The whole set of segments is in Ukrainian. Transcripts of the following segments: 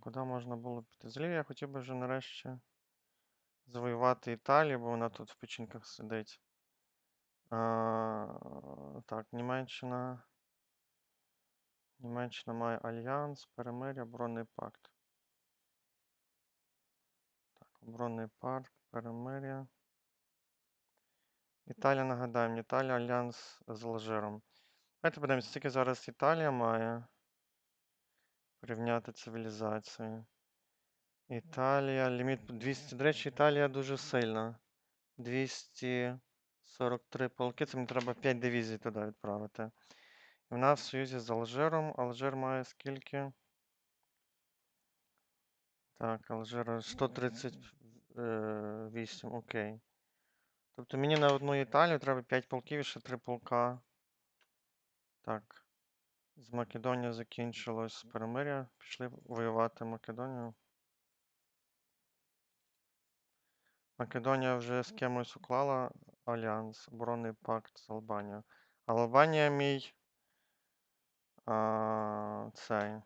куди можна було піти? Взагалі я хотів би вже нарешті завоювати Італію, бо вона тут в печінках сидить. А, так, Німеччина. Німеччина має альянс, перемир'я, оборонний пакт. Так, оборонний пакт, перемир'я. Італія, нагадаємо, Італія альянс з Алжиром. Давайте подивимося, скільки зараз Італія має. Порівняти цивілізації. Італія, ліміт 200. До речі, Італія дуже сильна. 243 полки. Це мені треба 5 дивізій туди відправити. І вона в союзі з Алжиром. Алжир має скільки? Так, Алжир 138, окей. Тобто мені на одну Італію треба 5 полків і ще 3 полка. Так. З Македонії закінчилось перемир'я. Пішли воювати Македонію. Македонія вже з кимось уклала альянс, оборонний пакт з Албанією. Албанія мій. А, цей.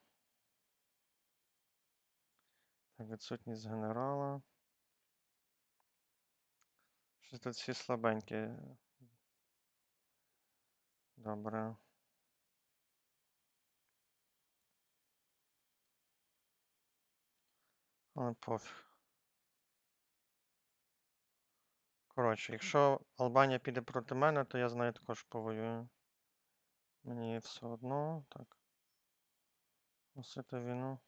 Так, відсутність генерала. Щось тут всі слабенькі. Добре. Але пофіг. Коротше, якщо Албанія піде проти мене, то я з нею також повоюю. Мені все одно. Так. Носити війну.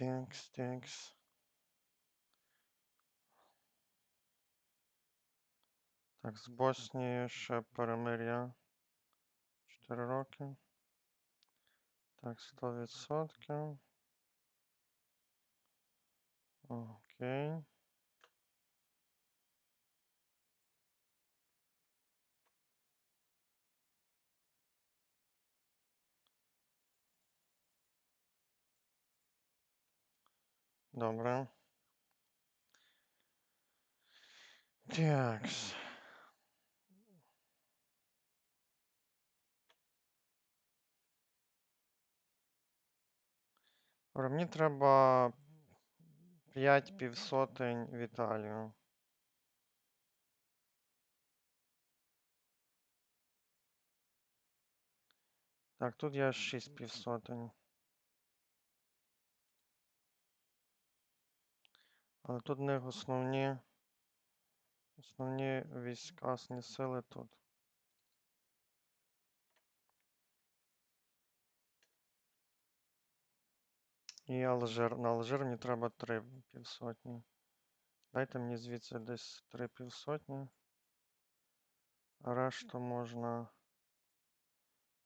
Текс, текс. Так, з Боснією ще перемир'я. 4 роки. Так, 100%. Окей. Добре. Такс. Добре, мені треба 5 півсотень в Італію. Так, тут я 6 півсотень. Але тут них основні. Основні війська, основні сили тут. І Алжир. На Алжир мені треба 3 півсотні. Дайте мені звідси десь 3 півсотні. А решту можна.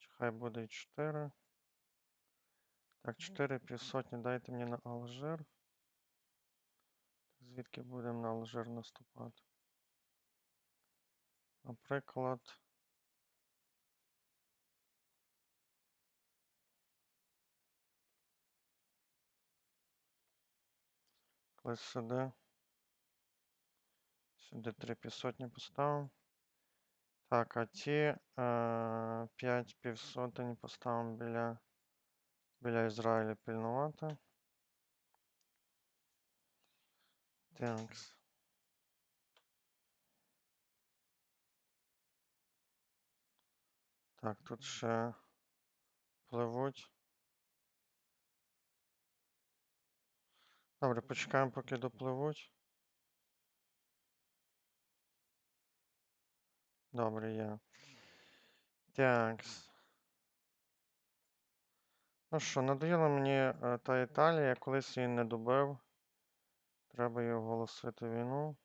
Хай буде і 4. Так, 4 півсотні дайте мені на Алжир. Звідки будемо на Алжир наступати? Наприклад. Коли сюди. Сюди 3 півсотні поставимо. Так, а ті е, 5 півсотень поставимо біля, біля Ізраїля пильнувати. Тянкс. Так, тут ще пливуть. Добре, почекаємо, поки допливуть. Добре, є. Тякс. Ну що, надоїла мені е, та Італія, я колись її не добив. Треба їй оголосити війну.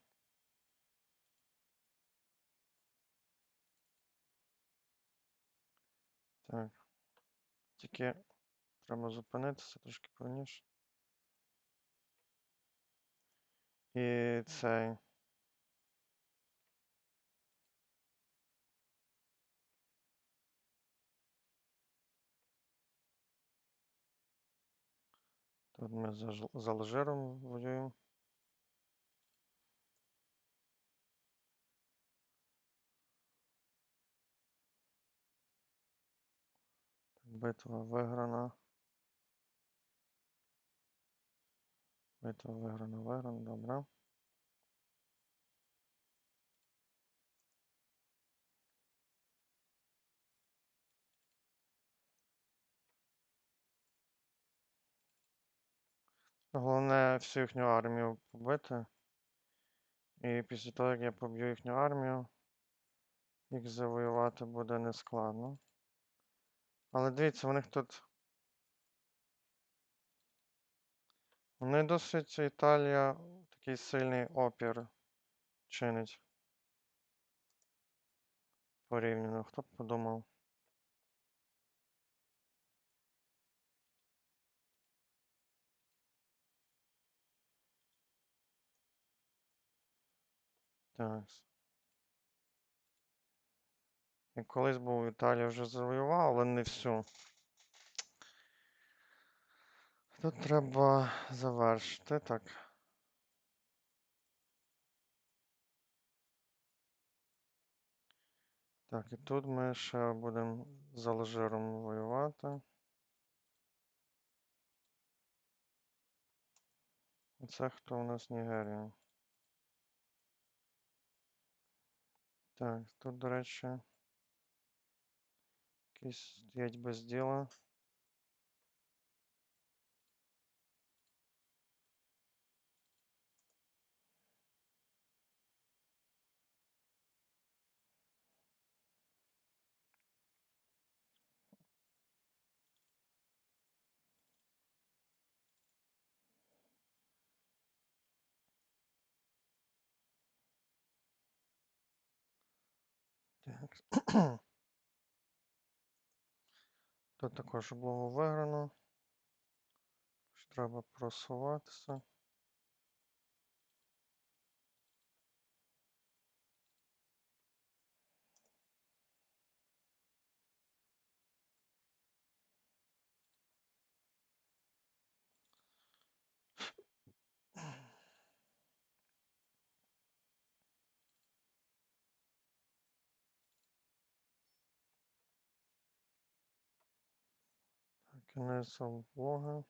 Так. Тільки треба зупинитися трошки повніше. І цей. Тут ми за, за Алжиром воюємо. Битва виграна. Битва виграна, виграна, добре. Головне всю їхню армію побити. І після того, як я поб'ю їхню армію, їх завоювати буде нескладно. Але дивіться, у них тут. Вони досить Італія такий сильний опір чинить. Порівняно, хто б подумав. Так. Колись був Італія вже завоювала, але не всю. Тут треба завершити. Так. Так, і тут ми ще будемо з Алжиром воювати. Це хто у нас Нігерія? Так, тут, до речі, якісь стоять без. Так. Тут також було виграно. Треба просуватися. Так, кінець влога.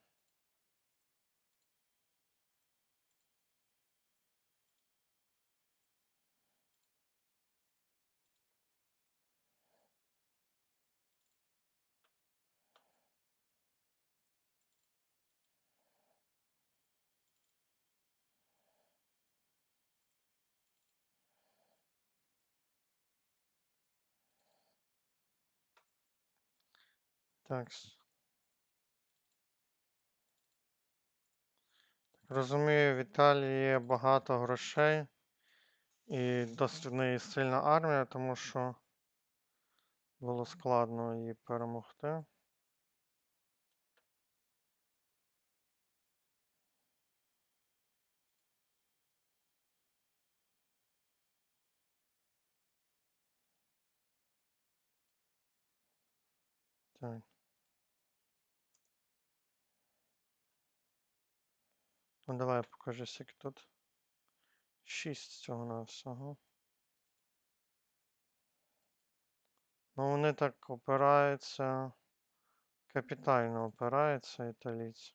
Так. с- Так, розумію, в Італії є багато грошей і досить в неї сильна армія, тому що було складно її перемогти. Так. Ну давай покажи, скільки тут. Шість цього на всього. Ну вони так опираються. Капітально опираються італійці.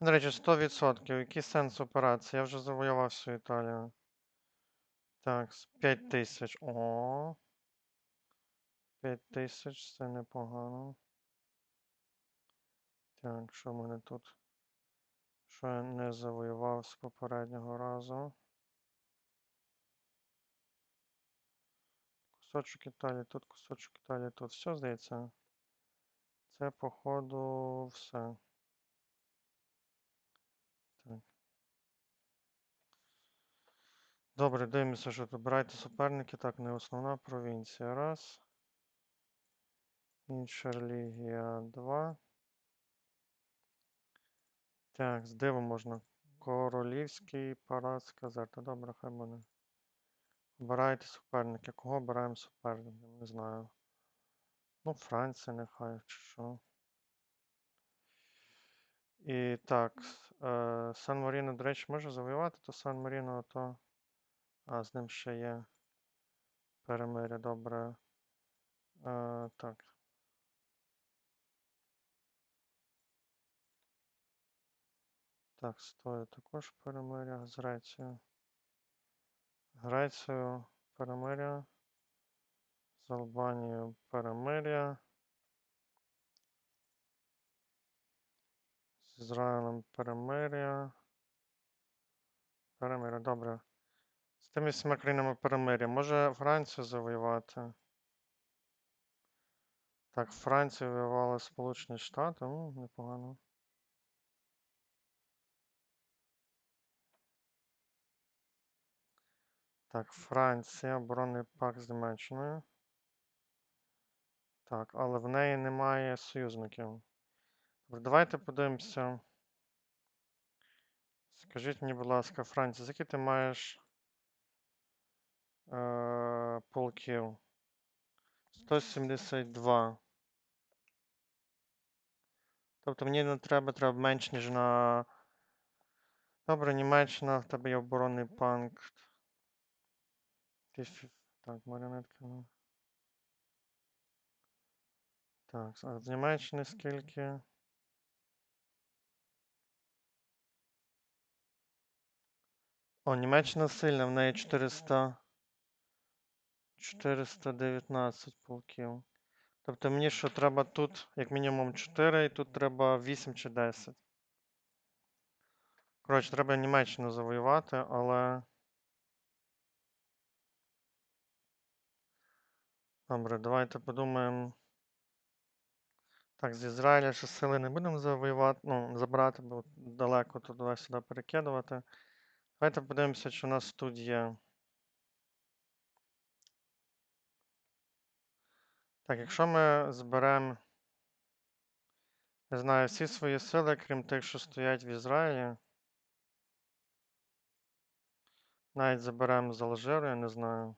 До речі, 100%. Який сенс операції? Я вже завоював всю Італію. Так, 5 тисяч. О. 5 тисяч, це непогано. Так, що в мене тут? Що я не завоював з попереднього разу? Кусочок Італії, тут кусочок Італії, тут. Все, здається. Це, походу, все. Добре, дивимося, що тут. Брайте суперники. Так, не основна провінція. Раз. Інша релігія. Два. Так, з дивом можна Королівський парад сказати. Добре, хай буде. Обирайте суперники. Кого обираємо суперників? Не знаю. Ну, Франція нехай, чи що. І так, е, Сан Маріно, до речі, може завоювати, то Сан Маріно, то. А, з ним ще є перемиря, добре. Е, так. Так, стою також перемиря з Грецією. Грецію перемиря. З Албанією перемиря. З Ізраїлем перемиря. Перемиря, добре. З тими всіма країнами перемиря. Може Францію завоювати? Так, Францію воювали Сполучені Штати. Ну, непогано. Так, Франція, оборонний пакт з Німеччиною. Так, але в неї немає союзників. Давайте подивимося. Скажіть мені, будь ласка, Франція, скільки ти маєш е, полків? 172. Тобто мені не треба, треба менш, ніж на. Добре, Німеччина, в тебе є оборонний панк. Так, маріонетка. ну. Так, а з Німеччини скільки? О, Німеччина сильна, в неї 400. 419 полків. Тобто мені що треба тут, як мінімум 4, і тут треба 8 чи 10. Коротше, треба Німеччину завоювати, але. Добре, давайте подумаємо. Так, з Ізраїля ще сили не будемо завоювати, ну, забрати, бо далеко туди-сюди перекидувати. Давайте подивимося, що у нас тут є. Так, якщо ми зберемо, не знаю, всі свої сили, крім тих, що стоять в Ізраїлі. Навіть заберемо з Алжиру, я не знаю.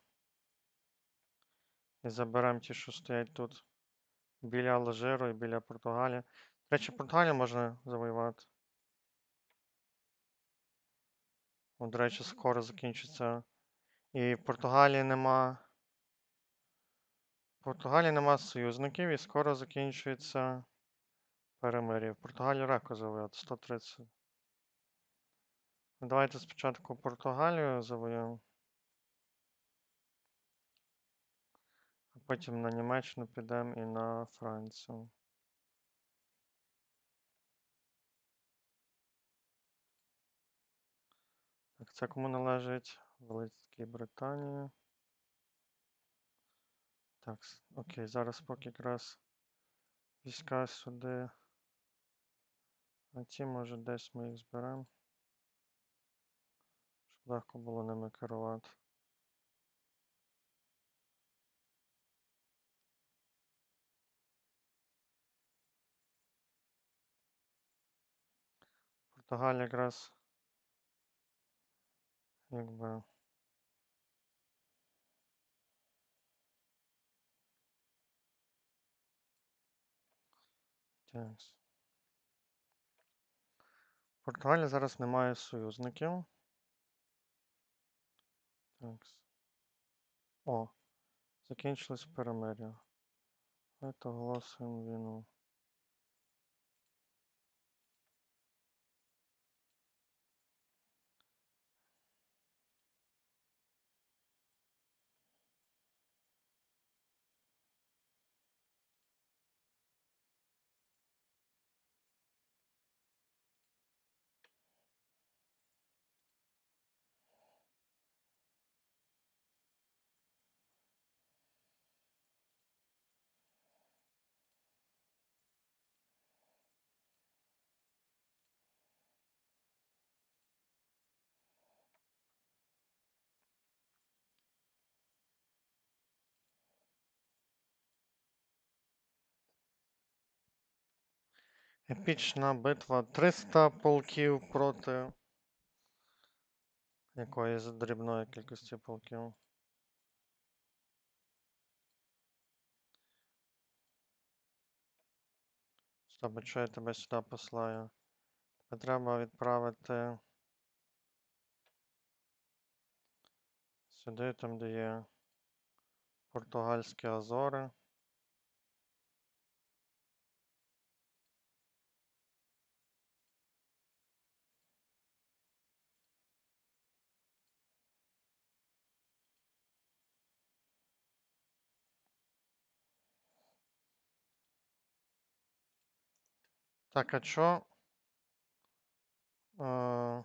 І заберемо ті, що стоять тут біля Алжиру і біля Португалії. До речі, Португалію можна завоювати. О, До речі, скоро закінчиться. І в Португалії нема. Португалії нема союзників і скоро закінчується перемир'я. В Португалію легко завоювати 130. Ну, Давайте спочатку Португалію завоюємо. А потім на Німеччину підемо і на Францію. Так, це кому належить? Великій Британії. Так, окей, зараз поки якраз війська сюди. А ті, може, десь ми їх зберемо. Щоб легко було ними керувати. Португалія якраз якби. Тякс. Португалія зараз не має союзників. Такс. О, закінчилось перемир'я. Давайте оголосимо війну. Епічна битва 300 полків проти якоїсь дрібної кількості полків. Стоп, чого я тебе сюди посилаю? Тебе треба відправити сюди, там, де є португальські Азори. Так, а чо? Е,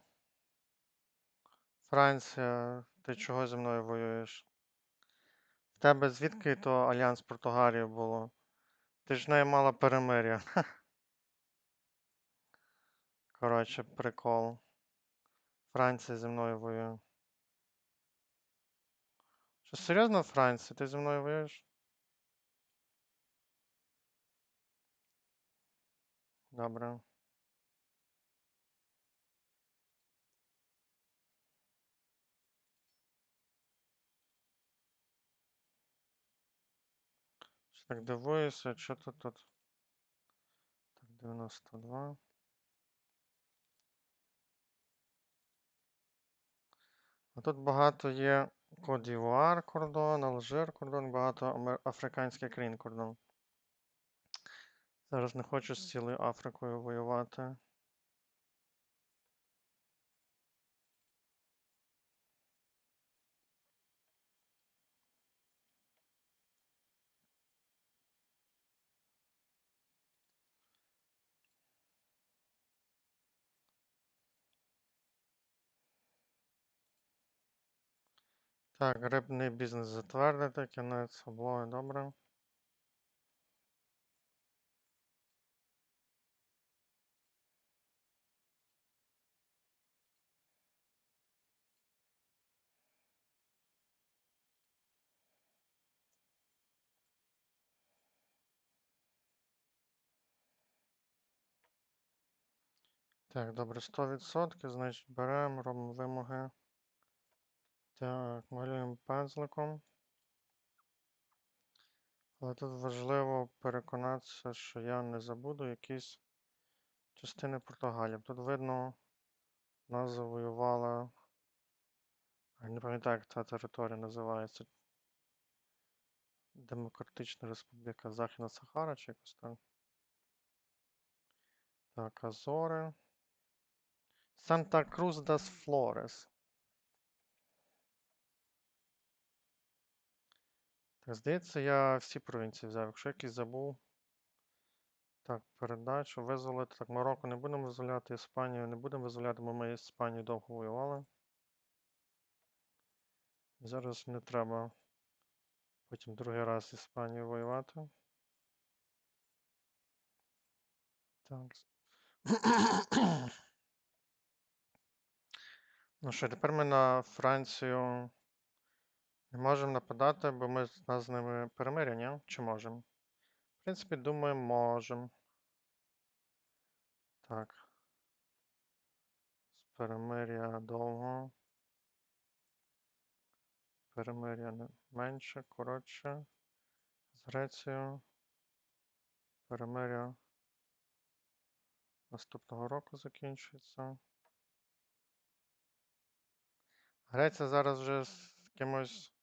Франція, ти чого зі мною воюєш? В тебе звідки то Альянс Португалії було? Ти ж не мала перемир'я. Коротше, прикол. Франція зі мною воює. Що серйозно, Франція? Ти зі мною воюєш? Добре. Так дивуюся, що тут тут? Так, 92. А тут багато є Кодівуар кордон, Алжир кордон, багато африканських країн кордон. Зараз не хочу з цілою Африкою воювати. Так, рибний бізнес затвердити, кінець облоги, добре. Так, добре, 100%, значить беремо, робимо вимоги. Так, малюємо пензликом. Але тут важливо переконатися, що я не забуду якісь частини Португалії. Тут видно, нас завоювала. Не пам'ятаю, як ця територія називається. Демократична Республіка Західна Сахара чи якось так. Так, Азори. Санта Крус дас Флорес. Так, здається, я всі провінції взяв. Якщо якийсь забув. Так, передачу. Визволити. Так, Марокко не будемо визволяти, Іспанію не будемо визволяти, бо ми з Іспанією довго воювали. Зараз не треба потім другий раз з Іспанією воювати. Так. Ну що, тепер ми на Францію не можемо нападати, бо ми з- нас з ними перемир'я, ні? Чи можемо? В принципі, думаю, можемо. Так. З перемир'я довго. Перемир'я менше, коротше. З Грецією. Перемир'я наступного року закінчується. Греція зараз вже з кимось.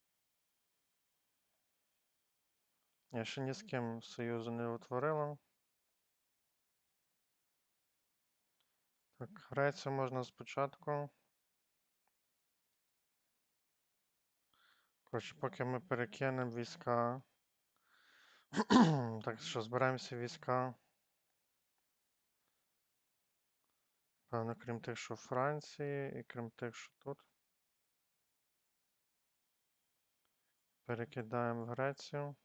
Я ще ні з ким союзу не утворила. Так, Грецію можна спочатку. Коротше, поки ми перекинемо війська. Так що збираємося війська. Певно, крім тих, що Франції, і крім тих, що тут. Перекидаємо в Грецію.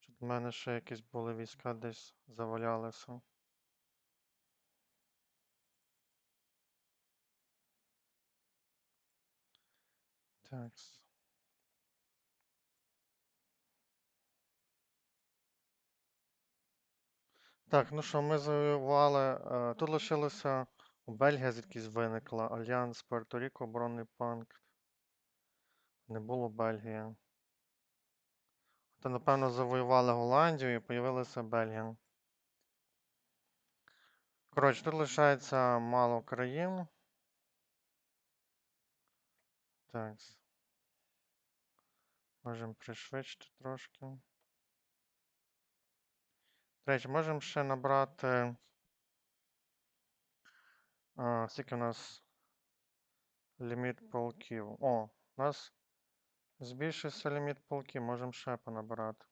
Тут в мене ще якісь були війська десь завалялися. Так. Так, ну що, ми завоювали. е, Тут лишилося Бельгія, звідкись виникла. Альянс Пуерто-Ріко, оборонний панк. Не було Бельгії. То, напевно, завоювали Голландію і появилася Бельгія. Коротше, тут лишається мало країн. Так. Можемо пришвидшити трошки. Речі, можемо ще набрати. А, скільки у нас ліміт полків? О, у нас збільшився ліміт полків, можемо ще понабирати.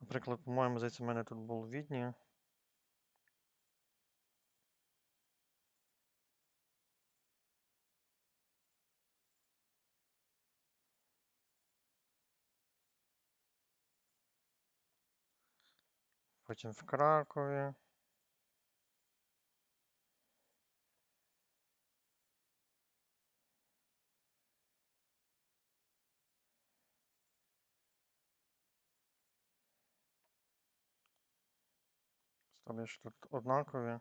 Наприклад, по-моєму, здається, в мене тут був Відні. Потім в Кракові. Тобі ж тут однакові.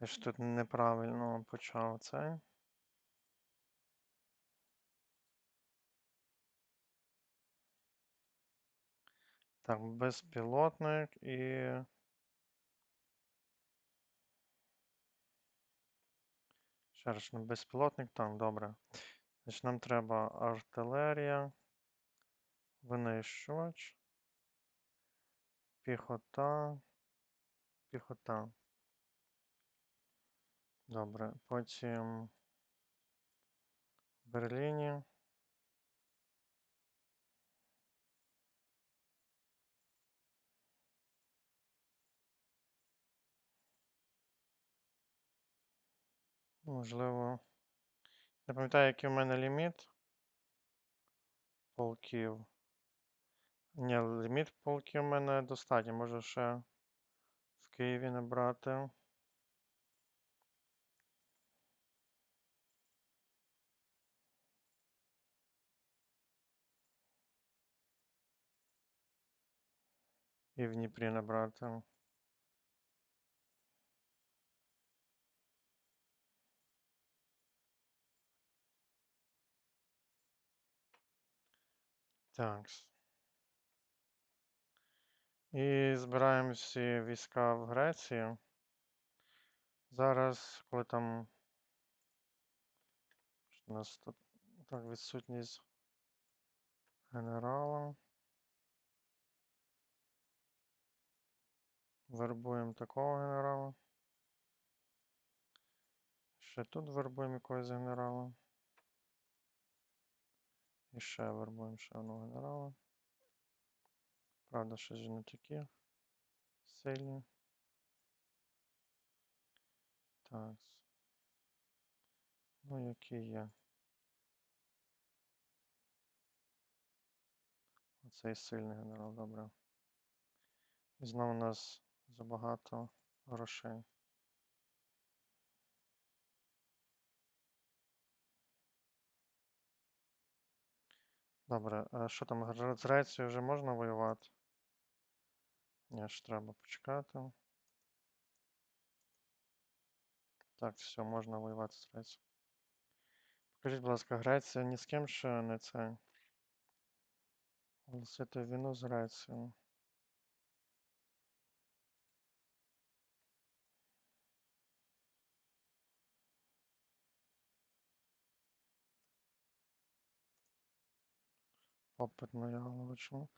Я ж тут неправильно почав цей. Так, безпілотник і. Ще раз, ну, безпілотник там, добре. Значить, нам треба артилерія, винищувач, піхота, піхота. Добре, потім в Берліні. Можливо. Не пам'ятаю, який у мене ліміт полків. Ні, ліміт полків у мене достатньо. Можу ще в Києві набрати. І в Дніпрі набрати. Так. І збираємо всі війська в Греції. Зараз, коли там. У нас тут так, відсутність генерала. Вербуємо такого генерала. Ще тут вербуємо якогось генерала. І ще вербуємо ще одного генерала. Правда, ще ж не такі сильні. Так. Ну, які є. Оцей сильний генерал, добре. І знову у нас забагато грошей. Добре, а що там, з Грецією вже можна воювати? Ні, ж треба почекати. Так, все, можна воювати з Грецією. Покажіть, будь ласка, Греція ні з ким ще не це. Оголосити війну з Грецією. Попит на Яловичу.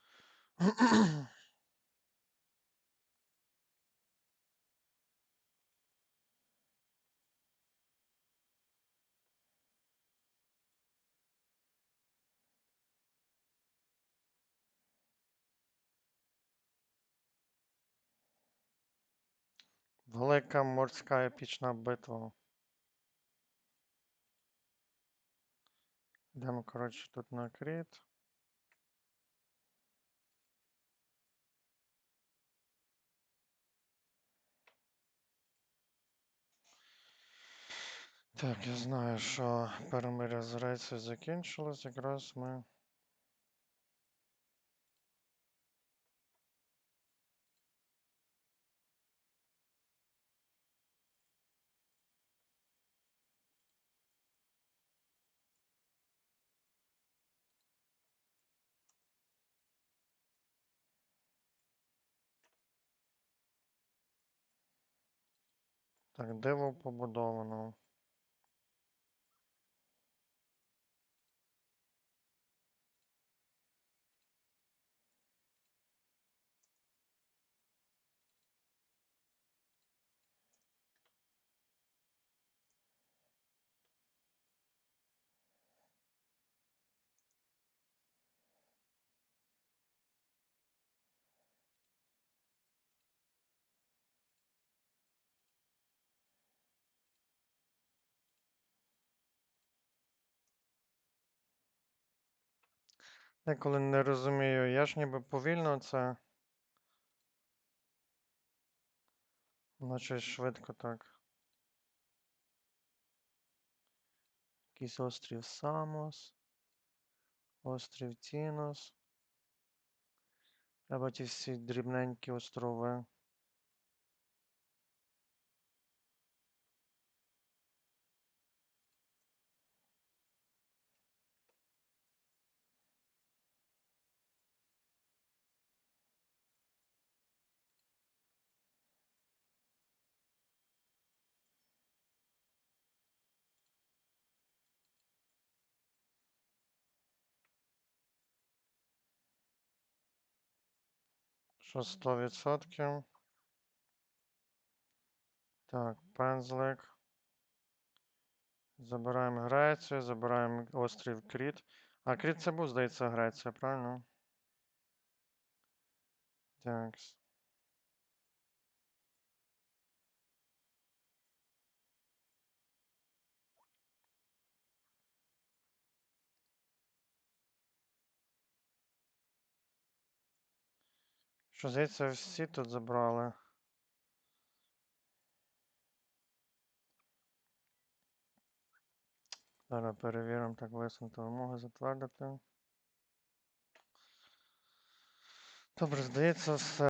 Велика морська епічна битва. Йдемо, коротше, тут на Кріт. Так, я знаю, що перемиря з Грецією закінчилось, якраз ми. Так, диво побудовано. Деколи не розумію, я ж ніби повільно це. Наче швидко так. Якийсь острів Самос. Острів Тінос. Треба ті всі дрібненькі острови. Що 100%. Так, пензлик. Забираємо Грецію, забираємо острів Кріт. А Кріт це був, здається, Греція, правильно? Так. Що, здається, всі тут забрали. Зараз перевіримо, так висунути вимоги затвердити. Добре, здається, все.